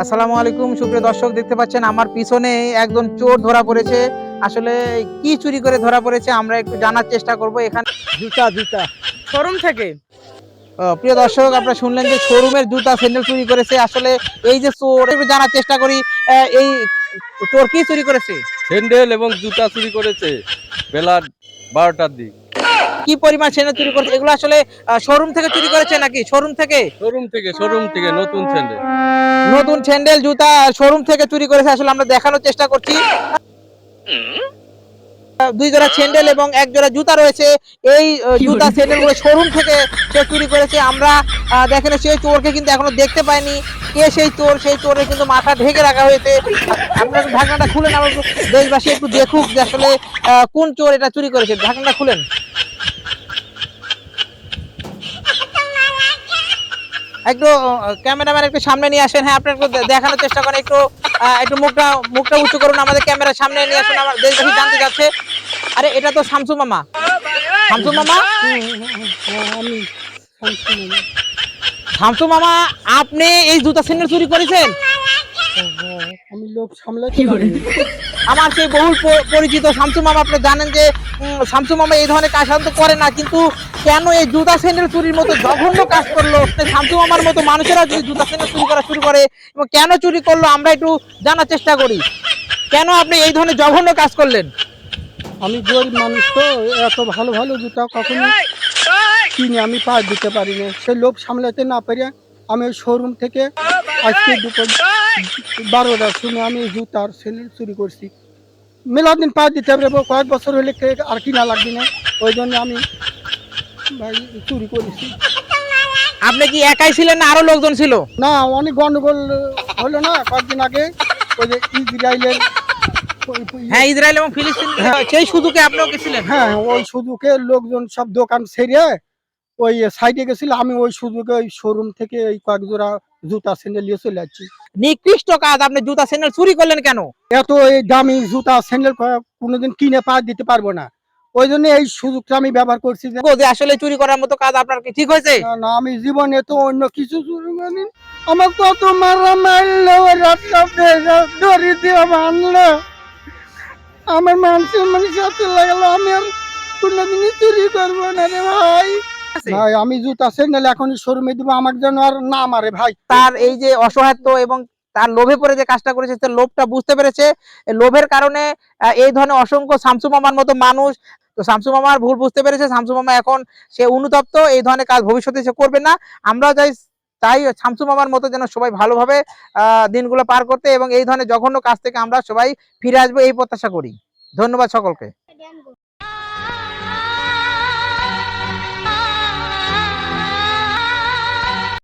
আসসালামু আলাইকুম সুপ্রিয় দর্শক দেখতে পাচ্ছেন আমার পিছনে একজন চোর ধরা পড়েছে। আসলে কি চুরি করে ধরা পড়েছে আমরা একটু জানার চেষ্টা করব। এখানে জুতা জুতা। শোরুম থেকে? আহ, প্রিয় দর্শক আপনারা শুনলেন যে শোরুমের জুতা স্যান্ডেল চুরি করেছে। আসলে এই যে চোর একটু জানার চেষ্টা করি আহ, এই চোর কি চুরি করেছে? স্যান্ডেল এবং জুতা চুরি করেছে বেলা বারোটার দিক। কি পরিমাণ স্যান্ডেল চুরি করেছে? এগুলো আসলে শোরুম থেকে চুরি করেছে নাকি? শোরুম থেকে? শোরুম থেকে শোরুম থেকে নতুন স্যান্ডেল নতুন স্যান্ডেল জুতা শোরুম থেকে চুরি করেছে। আসলে আমরা দেখানোর চেষ্টা করছি। দুই জোড়া স্যান্ডেল এবং এক জোড়া জুতা রয়েছে। এই জুতা স্যান্ডেলগুলো শোরুম থেকে সে চুরি করেছে। আমরা আহ, দেখেন সেই চোরকে কিন্তু এখনও দেখতে পাইনি। কে সেই চোর? সেই চোরের কিন্তু মাথা ঢেকে রাখা হয়েছে। আপনার ঢাকনাটা খুলেন আমার দেশবাসী একটু দেখুক যে আসলে আহ, কোন চোর এটা চুরি করেছে। ঢাকনাটা খুলেন। একটু ক্যামেরাম্যান একটু সামনে নিয়ে আসেন। হ্যাঁ আপনি একটু দেখানোর চেষ্টা করেন। একটু একটু মুখটা মুখটা উঁচু করুন। আমাদের ক্যামেরার সামনে নিয়ে আসুন। আমার দেশবাসী জানতে যাচ্ছে। আরে, এটা তো শামসু মামা। শামসু মামা। শামসু মামা, আপনি এই জুতা স্যান্ডেল চুরি করেছেন? আমি লোক সামলাতে পারি। আমার সেই বহুল পরিচিত শামসু মামা আপনি জানেন যে শামসু মামা এই ধরনের কাজ সাধারণত করে না কিন্তু কেন এই জুতা স্যান্ডেল চুরির মতো জঘন্য কাজ করল? শামসু মামার মতো মানুষেরা যদি জুতা স্যান্ডেল চুরি করা শুরু করে এবং কেন চুরি করল আমরা একটু জানার চেষ্টা করি। কেন আপনি এই ধরনের জঘন্য কাজ করলেন? আমি গরিব মানুষ তো এত ভালো ভালো জুতা কখনো কিনে আমি পা দিতে পারি না। সে লোভ সামলাতে না পারে আমি ওই শোরুম থেকে আজকে দুপুর বারোটার সময় আমি জুতার স্যান্ডেল চুরি করছি। মেলা দিন পা দিতে পারব কয়েক বছর হলে আর কিনা লাগবে না। ওই জন্য আমি ভাই চুরি করেছি। আপনি কি একাই ছিলেন না আরও লোকজন ছিল? না অনেক গন্ডগোল হলো না কয়েকদিন আগে। ওই যে ইসরায়েলের হ্যাঁ ইসরায়েল এবং ফিলিস্তিন সেই সুযোগে আপনিও গেছিলেন? হ্যাঁ ওই সুযোগে লোকজন সব দোকান সেরে ওই সাইডে গেছিল আমি ওই সুযোগে ওই শোরুম থেকে ওই কয়েক জোড়া জুতা স্যান্ডেল নিয়ে চলে যাচ্ছি নিকৃষ্ট কাজ আপনি জুতা স্যান্ডেল চুরি করলেন কেন? এত এই দামি জুতা স্যান্ডেল কোনোদিন কিনে পা দিতে পারব না। ওই জন্য এই সুযোগটা আমি ব্যবহার করছি যে আসলে চুরি করার মতো কাজ আপনার কি ঠিক হয়েছে? না, আমি জীবনে তো অন্য কিছু চুরি করি আমার কত মারা মারলো রাস্তা দড়ি দিয়ে মারলো আমার মানুষের মানে সাথে লাগালো আমি আর কোনোদিনই চুরি করব না রে ভাই। ভাই আমি জুতা স্যান্ডেল এখন শোরুমে দিব আমার যেন আর না মারে ভাই। তার এই যে অসহায়ত্ব এবং তার লোভে পড়ে যে কাজটা করেছে তার লোভটা বুঝতে পেরেছে। লোভের কারণে এই ধরনের অসংখ্য শামসু মামার মতো মানুষ তো শামসু মামার ভুল বুঝতে পেরেছে। শামসু মামা এখন সে অনুতপ্ত এই ধরনের কাজ ভবিষ্যতে সে করবে না। আমরা চাই তাই শামসু মামার মতো যেন সবাই ভালোভাবে আহ দিনগুলো পার করতে এবং এই ধরনের জঘন্য কাজ থেকে আমরা সবাই ফিরে আসব এই প্রত্যাশা করি। ধন্যবাদ সকলকে।